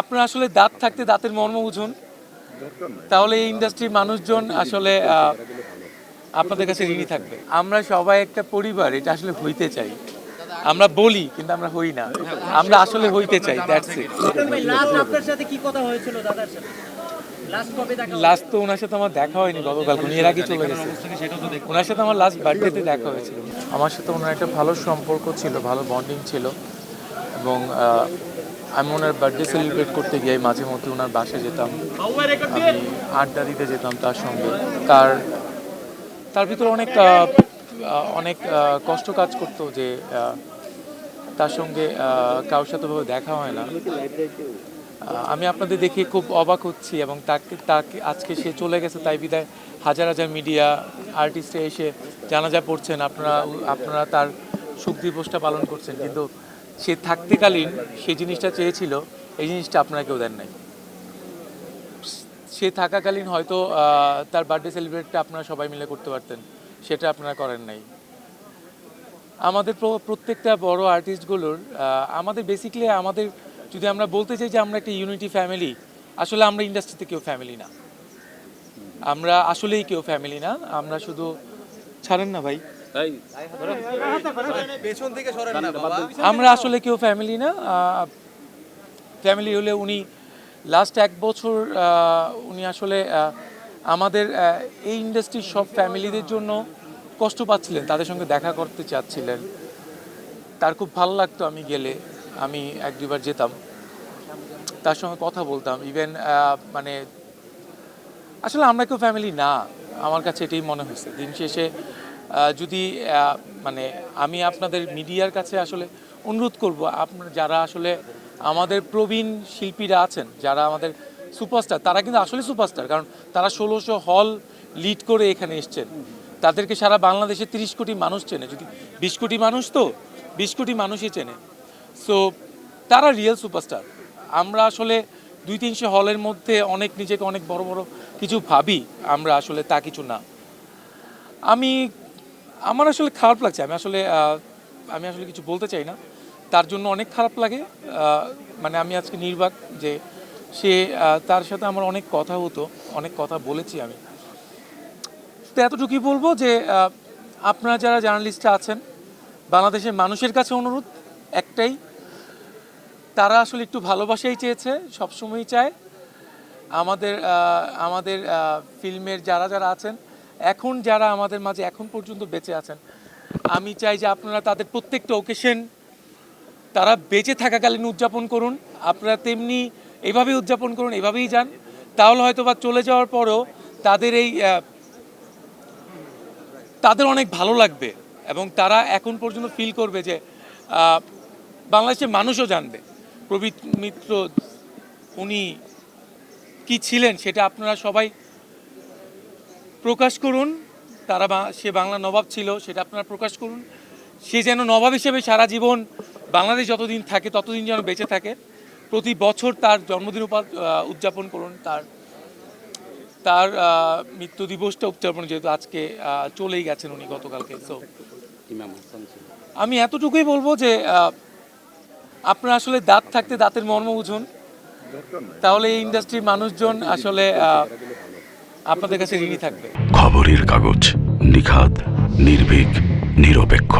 আপনারা আসলে দাঁত থাকতে দাঁতের মর্ম বুঝুন। তাহলে এই ইন্ডাস্ট্রির মানুষজন আসলে আপনাদের কাছে ঋণী থাকবে। আমরা সবাই একটা পরিবার এটা আসলে হইতে চাই। আমরা বলি কিন্তু আমরা হই না। আমরা আসলে হইতে চাই দ্যাটস ইট লাস্ট আপনার সাথে কি কথা হয়েছিল দাদার সাথে? লাস্ট কবে দেখা লাস্ট তো ওনার সাথে আমার দেখা হয়নি গতকাল উনি এর আগে চলে গেছে। ওনার সাথে আমার লাস্ট বার্থডেতে দেখা হয়েছিল। আমার সাথে ওনার একটা ভালো সম্পর্ক ছিল ভালো বন্ডিং ছিল। এবং আমি ওনার বার্থডে সেলিব্রেট করতে গিয়ে মাঝে মধ্যে ওনার বাসে যেতাম। আমি আড্ডা দিতে যেতাম তার সঙ্গে। তার তার ভিতরে অনেক অনেক কষ্ট কাজ করতো যে তার সঙ্গে কারোর সাথে ভাবে দেখা হয় না। আমি আপনাদের দেখে খুব অবাক হচ্ছি এবং তাকে তাকে আজকে সে চলে গেছে, তাই বিদায়। হাজার হাজার মিডিয়া আর্টিস্টে এসে জানাজা পড়ছেন। আপনারা আপনারা তার সুখ দিবসটা পালন করছেন। কিন্তু সে থাকতেকালীন সেই জিনিসটা চেয়েছিল, এই জিনিসটা আপনারা কেউ দেন নাই। সে থাকাকালীন হয়তো তার বার্থডে সেলিব্রেটটা আপনারা সবাই মিলে করতে পারতেন, সেটা আপনারা করেন নাই। আমাদের প্রত্যেকটা বড় আর্টিস্টগুলোর আমাদের বেসিক্যালি আমাদের, যদি আমরা বলতে চাই যে আমরা একটা ইউনিটি ফ্যামিলি আসলে আমরা ইন্ডাস্ট্রিতে কেউ ফ্যামিলি না। আমরা আসলেই কেউ ফ্যামিলি না, আমরা শুধু, ছাড়েন না ভাই। আমরা আসলে কেউ ফ্যামিলি না ফ্যামিলি হলে উনি লাস্ট এক বছর উনি আসলে আমাদের এই ইন্ডাস্ট্রির সব ফ্যামিলিদের জন্য কষ্ট পাচ্ছিলেন, তাদের সঙ্গে দেখা করতে চাচ্ছিলেন। তার খুব ভালো লাগতো আমি গেলে, আমি এক দুবার যেতাম। তার সঙ্গে কথা বলতাম ইভেন মানে আসলে আমরা কেউ ফ্যামিলি না, আমার কাছে এটাই মনে হয়েছে। দিন শেষে যদি মানে আমি আপনাদের মিডিয়ার কাছে আসলে অনুরোধ করব, আপনার যারা আসলে আমাদের প্রবীণ শিল্পীরা আছেন, যারা আমাদের সুপারস্টার, তারা কিন্তু আসলে সুপারস্টার, কারণ তারা ষোলোশো হল লিড করে এখানে এসছেন। তাদেরকে সারা বাংলাদেশে তিরিশ কোটি মানুষ চেনে, যদি বিশ কোটি মানুষ তো, বিশ কোটি মানুষই চেনে। সো তারা রিয়েল সুপারস্টার আমরা আসলে দুই তিনশো হলের মধ্যে অনেক নিজেকে অনেক বড় বড় কিছু ভাবি, আমরা আসলে তা কিছু না। আমি আমার আসলে খারাপ লাগছে। আমি আসলে আমি আসলে কিছু বলতে চাই না। তার জন্য অনেক খারাপ লাগে। মানে আমি আজকে নির্বাক যে সে তার সাথে আমার অনেক কথা হতো, অনেক কথা বলেছি আমি। তো এতটুকুই বলব যে আপনারা যারা জার্নালিস্টরা আছেন, বাংলাদেশের মানুষের কাছে অনুরোধ একটাই, তারা আসলে একটু ভালোবাসাই চেয়েছে, সবসময়ই চায়। আমাদের আমাদের ফিল্মের যারা যারা আছেন এখন যারা আমাদের মাঝে এখন পর্যন্ত বেঁচে আছেন, আমি চাই যে আপনারা তাদের প্রত্যেকটা ওকেশন তারা বেঁচে থাকাকালীন উদযাপন করুন। আপনারা তেমনি এভাবেই উদযাপন করুন, এভাবেই যান। তাহলে হয়তো বা চলে যাওয়ার পরও তাদের এই তাদের অনেক ভালো লাগবে এবং তারা এখন পর্যন্ত ফিল করবে যে বাংলাদেশের মানুষও জানবে। প্রবীর মিত্র উনি কি ছিলেন সেটা আপনারা সবাই প্রকাশ করুন। তারা সে বাংলা নবাব ছিল, সেটা আপনারা প্রকাশ করুন। সে যেন নবাব হিসেবে সারা জীবন বাংলাদেশ যতদিন থাকে, ততদিন যেন বেঁচে থাকে। প্রতি বছর তার জন্মদিন উদযাপন করুন। তার তার মৃত্যু দিবসটা উদযাপন যেহেতু আজকে চলেই গেছেন উনি গতকালকে তো আমি এতটুকুই বলব যে আপনারা আসলে দাঁত থাকতে দাঁতের মর্ম বুঝুন। তাহলে এই ইন্ডাস্ট্রির মানুষজন আসলে আপনাদের কাছে ঋণী থাকবে? খবরের কাগজ নিখাত নির্ভীক নিরপেক্ষ।